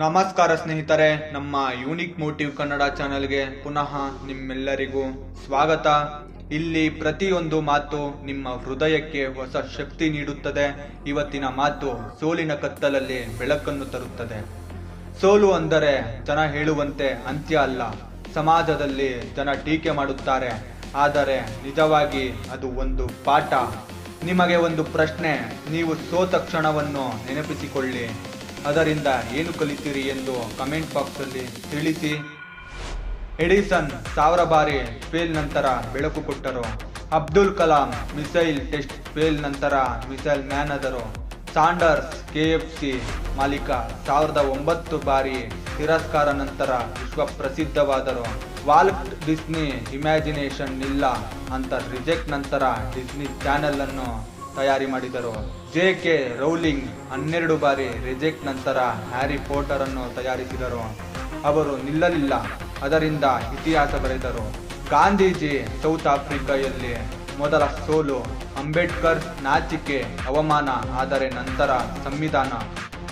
ನಮಸ್ಕಾರ ಸ್ನೇಹಿತರೆ, ನಮ್ಮ ಯೂನಿಕ್ ಮೋಟಿವ್ ಕನ್ನಡ ಚಾನೆಲ್ಗೆ ಪುನಃ ನಿಮ್ಮೆಲ್ಲರಿಗೂ ಸ್ವಾಗತ. ಇಲ್ಲಿ ಪ್ರತಿಯೊಂದು ಮಾತು ನಿಮ್ಮ ಹೃದಯಕ್ಕೆ ಹೊಸ ಶಕ್ತಿ ನೀಡುತ್ತದೆ. ಇವತ್ತಿನ ಮಾತು ಸೋಲಿನ ಕತ್ತಲಲ್ಲಿ ಬೆಳಕನ್ನು ತರುತ್ತದೆ. ಸೋಲು ಅಂದರೆ ಜನ ಹೇಳುವಂತೆ ಅಂತ್ಯ ಅಲ್ಲ, ಸಮಾಜದಲ್ಲಿ ಜನ ಟೀಕೆ ಮಾಡುತ್ತಾರೆ. ಆದರೆ ನಿಜವಾಗಿ ಅದು ಒಂದು ಪಾಠ. ನಿಮಗೆ ಒಂದು ಪ್ರಶ್ನೆ, ನೀವು ಸೋತ ಕ್ಷಣವನ್ನು ನೆನಪಿಸಿಕೊಳ್ಳಿ. ಅದರಿಂದ ಏನು ಕಲಿತೀರಿ ಎಂದು ಕಮೆಂಟ್ ಬಾಕ್ಸಲ್ಲಿ ತಿಳಿಸಿ. ಎಡಿಸನ್ ಸಾವಿರ ಬಾರಿ ಫೇಲ್ ನಂತರ ಬೆಳಕು ಕೊಟ್ಟರು. Abdul Kalam missile test fail ನಂತರ ಮಿಸೈಲ್ ಮ್ಯಾನ್ ಆದರು. ಸಾಂಡರ್ಸ್ ಸಿ ಮಾಲೀಕ ಸಾವಿರದ ಒಂಬತ್ತು ಬಾರಿ ತಿರಸ್ಕಾರ ನಂತರ ವಿಶ್ವ ಪ್ರಸಿದ್ಧವಾದರು. ವಾಲ್ಟ್ ಡಿಸ್ನಿ ಇಮ್ಯಾಜಿನೇಷನ್ ಇಲ್ಲ ಅಂತ ರಿಜೆಕ್ಟ್ ನಂತರ ಡಿಸ್ನಿ ಚಾನೆಲ್ ಅನ್ನು ತಯಾರಿ ಮಾಡಿದರು. ಜೆ ಕೆ ರೌಲಿಂಗ್ ಹನ್ನೆರಡು ಬಾರಿ ರಿಜೆಕ್ಟ್ ನಂತರ ಹ್ಯಾರಿ ಪೋಟರ್ ಅನ್ನು ತಯಾರಿಸಿದರು. ಅವರು ನಿಲ್ಲಲಿಲ್ಲ. ಅದರಿಂದ ಇತಿಹಾಸ ಬರೆದರು. ಗಾಂಧೀಜಿ ಸೌತ್ ಆಫ್ರಿಕಾದಲ್ಲಿ ಮೊದಲ ಸೋಲು, ಅಂಬೇಡ್ಕರ್ ನಾಚಿಕೆ, ಅವಮಾನ, ಆದರೆ ನಂತರ ಸಂವಿಧಾನ.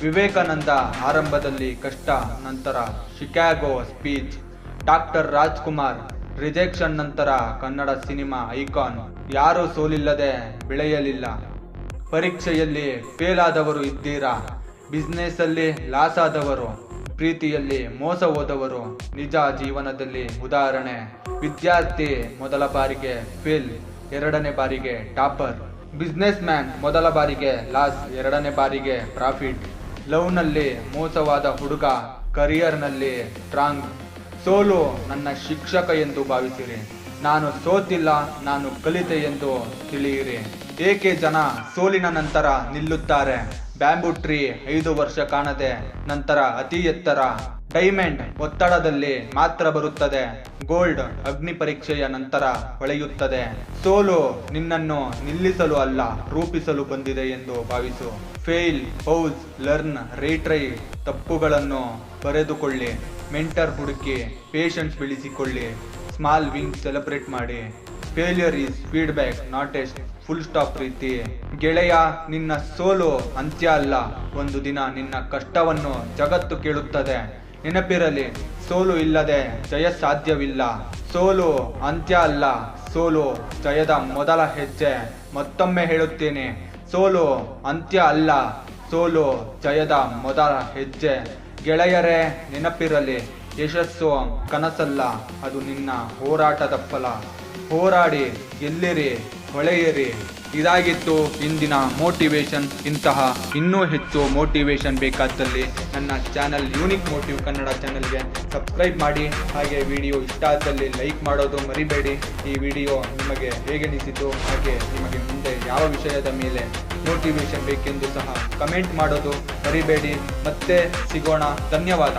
ವಿವೇಕಾನಂದ ಆರಂಭದಲ್ಲಿ ಕಷ್ಟ, ನಂತರ Chicago speech doctor Rajkumar rejection ನಂತರ ಕನ್ನಡ ಸಿನಿಮಾ ಐಕಾನ್ ಯಾರೂ ಸೋಲಿಲ್ಲದೆ ಬೆಳೆಯಲಿಲ್ಲ. ಪರೀಕ್ಷೆಯಲ್ಲಿ ಫೇಲ್ ಆದವರು ಇದ್ದೀರಾ? ಬಿಸ್ನೆಸ್ಸಲ್ಲಿ ಲಾಸ್ ಆದವರು ಪ್ರೀತಿಯಲ್ಲಿ ಮೋಸ ಹೋದವರು, ನಿಜ ಜೀವನದಲ್ಲಿ ಉದಾಹರಣೆ. ವಿದ್ಯಾರ್ಥಿ ಮೊದಲ ಬಾರಿಗೆ ಫೇಲ್, ಎರಡನೇ ಬಾರಿಗೆ ಟಾಪರ್. ಬಿಸ್ನೆಸ್ ಮ್ಯಾನ್ ಮೊದಲ ಬಾರಿಗೆ ಲಾಸ್, ಎರಡನೇ ಬಾರಿಗೆ ಪ್ರಾಫಿಟ್. ಲವ್ನಲ್ಲಿ ಮೋಸವಾದ ಹುಡುಗ, ಕರಿಯರ್ನಲ್ಲಿ ಸ್ಟ್ರಾಂಗ್ ಸೋಲು ನನ್ನ ಶಿಕ್ಷಕ ಎಂದು ಭಾವಿಸಿರಿ. ನಾನು ಸೋತಿಲ್ಲ, ನಾನು ಕಲಿತೆ ಎಂದು ತಿಳಿಯಿರಿ. ಏಕೆ ಜನ ಸೋಲಿನ ನಂತರ ನಿಲ್ಲುತ್ತಾರೆ? ಬ್ಯಾಂಬೂ ಟ್ರೀ ಐದು ವರ್ಷ ಕಾಣದೆ ನಂತರ ಅತಿ ಎತ್ತರ. ಡೈಮಂಡ್ ಒತ್ತಡದಲ್ಲಿ ಮಾತ್ರ ಬರುತ್ತದೆ. ಗೋಲ್ಡ್ ಅಗ್ನಿ ಪರೀಕ್ಷೆಯ ನಂತರ ಹೊಳೆಯುತ್ತದೆ. ಸೋಲು ನಿನ್ನನ್ನು ನಿಲ್ಲಿಸಲು ಅಲ್ಲ, ರೂಪಿಸಲು ಬಂದಿದೆ ಎಂದು ಭಾವಿಸು. ಫೇಲ್ ಪೌಸ್ ಲರ್ನ್ ರೀಟ್ರೈ ತಪ್ಪುಗಳನ್ನು ಬರೆದುಕೊಳ್ಳಿ. ಮೆಂಟರ್ ಹುಡುಕಿ ಪೇಷನ್ಸ್ ಬೆಳೆಸಿಕೊಳ್ಳಿ. ಸ್ಮಾಲ್ ವಿಂಗ್ ಸೆಲೆಬ್ರೇಟ್ ಮಾಡಿ. ಫೇಲಿಯರ್ ಈಸ್ ಫೀಡ್ಬ್ಯಾಕ್ ನಾಟ್ ಎಸ್ಟ್ ಫುಲ್ ಸ್ಟಾಪ್ ರೀತಿ. ಗೆಳೆಯ, ನಿನ್ನ ಸೋಲು ಅಂತ್ಯ ಅಲ್ಲ. ಒಂದು ದಿನ ನಿನ್ನ ಕಷ್ಟವನ್ನು ಜಗತ್ತು ಕೇಳುತ್ತದೆ. ನೆನಪಿರಲಿ, ಸೋಲು ಇಲ್ಲದೆ ಜಯ ಸಾಧ್ಯವಿಲ್ಲ. ಸೋಲು ಅಂತ್ಯ ಅಲ್ಲ, ಸೋಲು ಜಯದ ಮೊದಲ ಹೆಜ್ಜೆ. ಮತ್ತೊಮ್ಮೆ ಹೇಳುತ್ತೇನೆ, ಸೋಲು ಅಂತ್ಯ ಅಲ್ಲ, ಸೋಲು ಜಯದ ಮೊದಲ ಹೆಜ್ಜೆ. ಗೆಳೆಯರೇ, ನೆನಪಿರಲಿ, ಯಶಸ್ಸು ಕನಸಲ್ಲ, ಅದು ನಿನ್ನ ಹೋರಾಟದ ಫಲ. ಹೋರಾಡಿ, ಗೆಲ್ಲಿರಿ ಹೊಳೆಯಿರಿ. ಇದಾಗಿತ್ತು ಇಂದಿನ ಮೋಟಿವೇಶನ್. ಇಂತಹ ಇನ್ನೂ ಹೆಚ್ಚು ಮೋಟಿವೇಶನ್ ಬೇಕಾದಲ್ಲಿ ನನ್ನ ಚಾನಲ್ ಯೂನಿಕ್ ಮೋಟಿವ್ ಕನ್ನಡ ಚಾನಲ್ಗೆ ಸಬ್ಸ್ಕ್ರೈಬ್ ಮಾಡಿ. ಹಾಗೆ ವಿಡಿಯೋ ಇಷ್ಟ ಆದಲ್ಲಿ ಲೈಕ್ ಮಾಡೋದು ಮರಿಬೇಡಿ. ಈ ವಿಡಿಯೋ ನಿಮಗೆ ಹೇಗೆನಿಸಿತು ಹಾಗೆ ನಿಮಗೆ ಮುಂದೆ ಯಾವ ವಿಷಯದ ಮೇಲೆ ಮೋಟಿವೇಶನ್ ಬೇಕೆಂದು ಸಹ ಕಮೆಂಟ್ ಮಾಡೋದು ಮರಿಬೇಡಿ. ಮತ್ತೆ ಸಿಗೋಣ. ಧನ್ಯವಾದ.